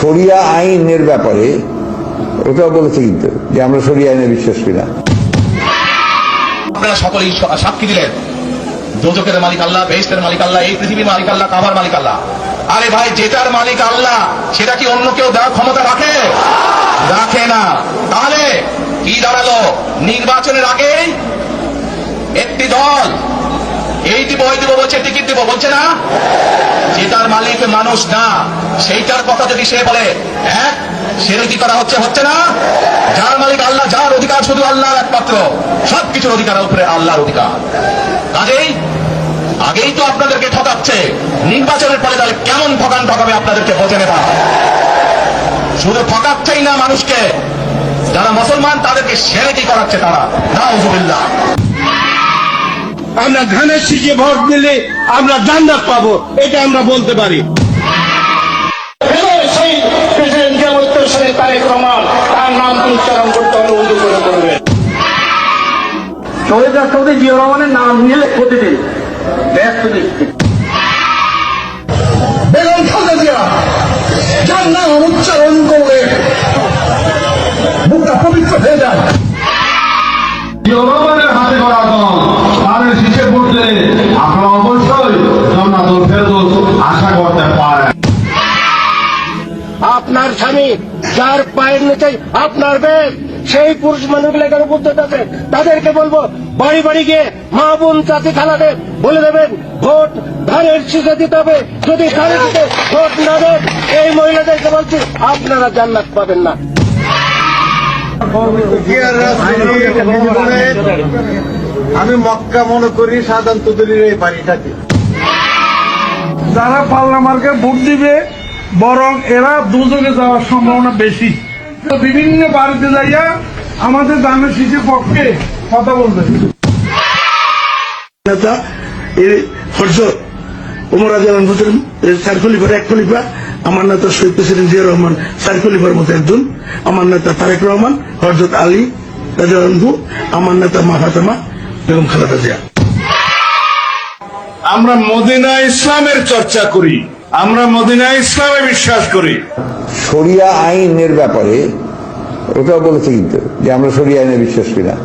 শরিয়া আইনের ব্যাপারে ওটাও বলেছে কিন্তু যে আমরা শরিয়া আইনে বিশ্বাস করি না। আপনারা সকলেই সাক্ষী দিলেন। দোজকের মালিক আল্লাহ বেহেস্তের মালিক আল্লাহ, এই পৃথিবীর মালিক আল্লাহ, কাবার মালিক আল্লাহ। আরে ভাই, যেটার মালিক আল্লাহ, সেটা কি অন্য কেউ দেওয়ার ক্ষমতা রাখে? রাখে না। তাহলে কি দাঁড়াল? নির্বাচনের আগেই একটি দল এই দিব, ওই দিব, বলছে, টিকিট দিব, বলছে না? যেটার মালিক মানুষ না, সেইটার কথা যদি সে বলে এক সেটা কি করা হচ্ছে হচ্ছে না? যার মালিক আল্লাহ, যার অধিকার শুধু আল্লাহর একমাত্র, সবকিছুর অধিকারের উপরে আল্লাহর অধিকার। কাজেই, আগেই তো আপনাদেরকে ঠকাচ্ছে, নির্বাচনের পরে তাহলে কেমন ঠকান ঠকাবে আপনাদেরকে বোঝে নেবা শুধু ঠকাচ্ছেই না মানুষকে, যারা মুসলমান তাদেরকে সেরে কি করাচ্ছে তারা। নাউজুবিল্লাহ। আমরা ধানের শীষে ভোট দিলে আমরা জান্নাত পাবো এটা আমরা বলতে পারি। জিয়া নাম রহমানের নিলে প্রতিদিন ব্যস্ত দিচ্ছে। বেগম খালেদা জিয়া যার নাম উচ্চারণ করলে মুখটা পবিত্র হয়ে যায়। হাতে করা পড়লে আপনারা অবশ্যই জন্নাতুল ফেরদৌস আশা করতে পারেন। আপনার স্বামী যার পায়ের নিচে আপনার বেগ সেই পুরুষ মানুষগুলো এখানে উপস্থিত আছে তাদেরকে বলব বাড়ি বাড়ি গিয়ে মা বোন চাচি খালাদের বলে দেবেন ভোট ধানের শীষে দিতে হবে। যদি ধানের শীষে ভোট না দেন এই মহিলাদেরকে বলছি আপনারা জান্নাত পাবেন না। আমি মক্কা মনে করি সাধারণত দলীয় এই বাড়ি থাকি। যারা পাল্লা মার্কে ভোট দিবে বরং এরা দুযোগে যাওয়ার সম্ভাবনা বেশি। বিভিন্ন বাড়িতে যাইয়া আমাদের দানের শিশুর পক্ষে কথা বলবে। নেতা এই উমর আজান হোসেন চার খলিফার এক খলিফা আমার নেতা শহীদ প্রেসিডেন্ট জিয়া রহমান চার খলিফার মতো একজন আমার নেতা তারেক রহমান হজরত আলী রাজু আমার নেতা মা ফাতেমা বেগম খালেদা জিয়া। আমরা মদিনা ইসলামের চর্চা করি, আমরা মদিনা ইসলামে বিশ্বাস করি। সরিয়া আইনের ব্যাপারে ওটাও বলেছে কিন্তু, যে আমরা সরিয়া আইনে বিশ্বাস করি না।